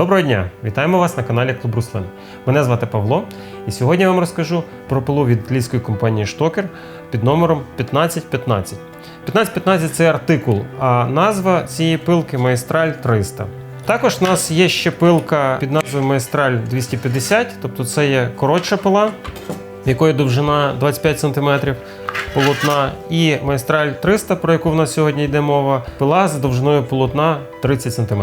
Доброго дня! Вітаємо вас на каналі Клуб Руслин. Мене звати Павло, і сьогодні я вам розкажу про пилу від англійської компанії Штокер під номером 1515. 1515 це артикул, а назва цієї пилки Майстраль 300. Також у нас є ще пилка під назвою Майстраль 250, тобто це є коротша пила, якої довжина 25 см полотна, і майстраль 300, про яку в нас сьогодні йде мова, пила з довжиною полотна 30 см.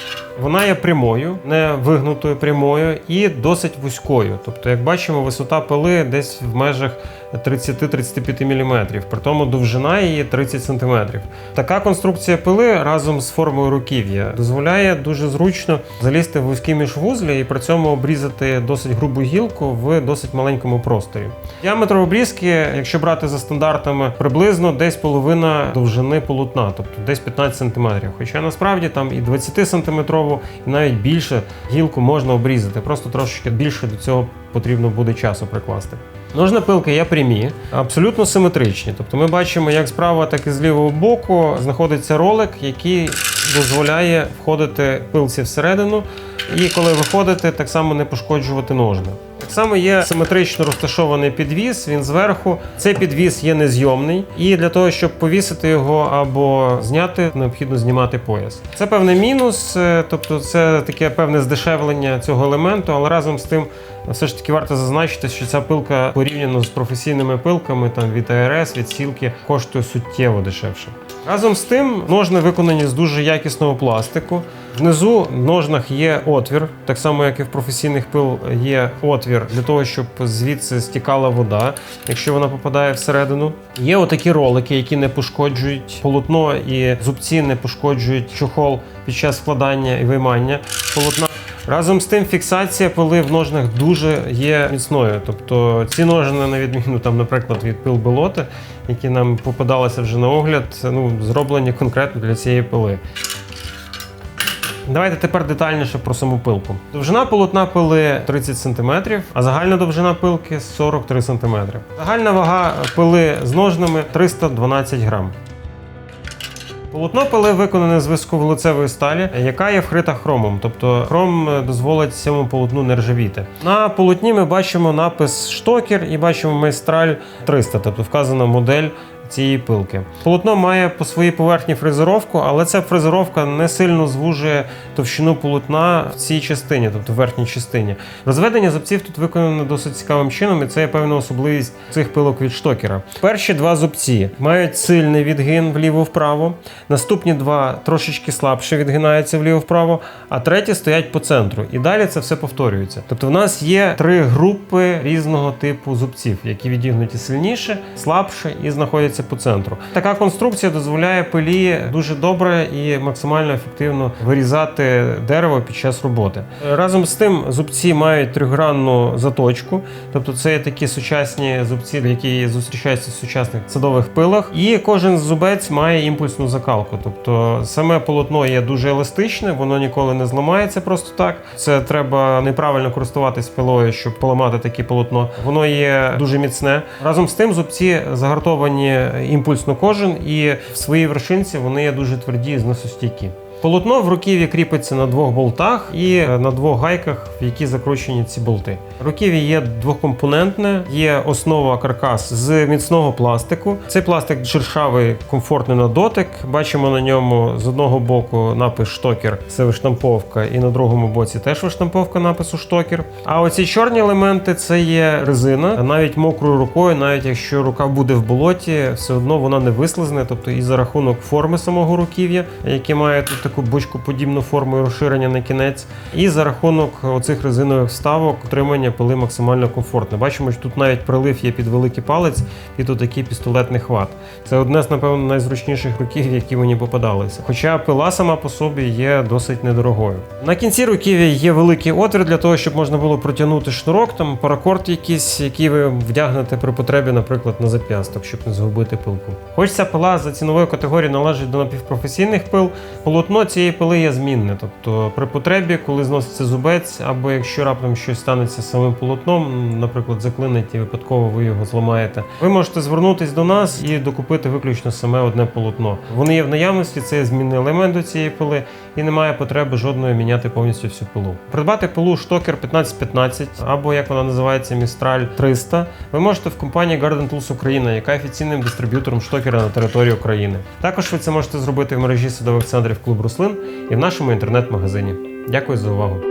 Вона є прямою, не вигнутою прямою і досить вузькою. Тобто, як бачимо, висота пили десь в межах 30-35 мм, при тому довжина її 30 см. Така конструкція пили разом з формою руків'я дозволяє дуже зручно залізти в вузькі міжвузлі і при цьому обрізати досить грубу гілку в досить маленькому просторі. Діаметр обрізки, якщо брати за стандартами, приблизно десь половина довжини полотна, тобто десь 15 см. Хоча насправді там і 20 см, і навіть більше гілку можна обрізати. Просто трошечки більше до цього потрібно буде часу прикласти. Ножна пилки є прямі, абсолютно симетричні. Тобто ми бачимо, як справа, так і з лівого боку знаходиться ролик, який дозволяє входити пилці всередину. І коли виходите, так само не пошкоджувати ножни. Так само є симетрично розташований підвіс, він зверху. Цей підвіс є незйомний, і для того, щоб повісити його або зняти, необхідно знімати пояс. Це певний мінус, е, тобто це таке певне здешевлення цього елементу, але разом з тим все ж таки варто зазначити, що ця пилка порівняно з професійними пилками там від АРС, від сілки коштує суттєво дешевше. Разом з тим, ножни виконані з дуже якісного пластику. Внизу в ножнах є отвір, так само як і в професійних пил є отвір для того, щоб звідси стікала вода, якщо вона попадає всередину. Є отакі ролики, які не пошкоджують полотно і зубці не пошкоджують чохол під час складання і виймання полотна. Разом з тим, фіксація пили в ножнах дуже є міцною. Тобто ці ножни, на відміну там, наприклад, від пил болоти, які нам попадалися вже на огляд, ну, зроблені конкретно для цієї пили. Давайте тепер детальніше про саму пилку. Довжина полотна пили 30 см, а загальна довжина пилки 43 см. Загальна вага пили з ножнами 312 грам. Полотно пили виконане з високовуглецевої сталі, яка є вкрита хромом, тобто хром е, дозволить цьому полотну не ржавіти. На полотні ми бачимо напис штокер і бачимо майстраль 300, тобто вказана модель. Цієї пилки. Полотно має по своїй поверхні фрезеровку, але ця фрезеровка не сильно звужує товщину полотна в цій частині, тобто в верхній частині. Розведення зубців тут виконане досить цікавим чином, і це є певна особливість цих пилок від штокера. Перші два зубці мають сильний відгин вліво-вправо, наступні два трошечки слабше відгинаються вліво-вправо, а треті стоять по центру. І далі це все повторюється. Тобто, в нас є три групи різного типу зубців, які відігнуті сильніше, слабше і знаходяться по центру. Така конструкція дозволяє пилі дуже добре і максимально ефективно вирізати дерево під час роботи. Разом з тим, зубці мають тригранну заточку, тобто це такі сучасні зубці, які зустрічаються в сучасних садових пилах. І кожен зубець має імпульсну закалку. Тобто саме полотно є дуже еластичне, воно ніколи не зламається просто так. Це треба неправильно користуватись пилою, щоб поламати таке полотно. Воно є дуже міцне. Разом з тим, зубці загартовані імпульсно кожен, і в своїй вершинці вони є дуже тверді і зносостійкі. Полотно в руків'ї кріпиться на двох болтах і е, на двох гайках, в які закручені ці болти. Руків'я є двокомпонентне, є основа каркас з міцного пластику. Цей пластик шершавий, комфортний на дотик. Бачимо на ньому з одного боку напис штокер, це виштамповка, і на другому боці теж виштамповка напису штокер. А оці чорні елементи це є резина. Навіть мокрою рукою, навіть якщо рука буде в болоті, все одно вона не вислизне. Тобто і за рахунок форми самого руків'я, яке має тут таку бочкоподібну форму розширення на кінець. І за рахунок оцих резинових вставок утримання пили максимально комфортне. Бачимо, що тут навіть прилив є під великий палець і тут такий пістолетний хват. Це одне з, напевно, найзручніших руків, які мені попадалися. Хоча пила сама по собі є досить недорогою. На кінці руків'я є великий отвір для того, щоб можна було протягнути шнурок, там паракорд якийсь, який ви вдягнете при потребі, наприклад, на зап'ясток, щоб не згубити пилку. Хоч ця пила за ціновою категорією належить до напівпрофесійних пил, полотно цієї пили є змінне. Тобто при потребі, коли зноситься зубець, або якщо раптом щось станеться самим полотном, наприклад, заклинить і випадково ви його зламаєте, ви можете звернутись до нас і докупити виключно саме одне полотно. Вони є в наявності, це є змінний елемент до цієї пили, і немає потреби жодної міняти повністю всю пилу. Придбати пилу штокер 1515 або як вона називається Містраль 300. Ви можете в компанії Garden Tools Україна, яка офіційним дистриб'ютором штокера на території України. Також ви це можете зробити в мережі садових центрів клуб Руслин і в нашому інтернет-магазині. Дякую за увагу.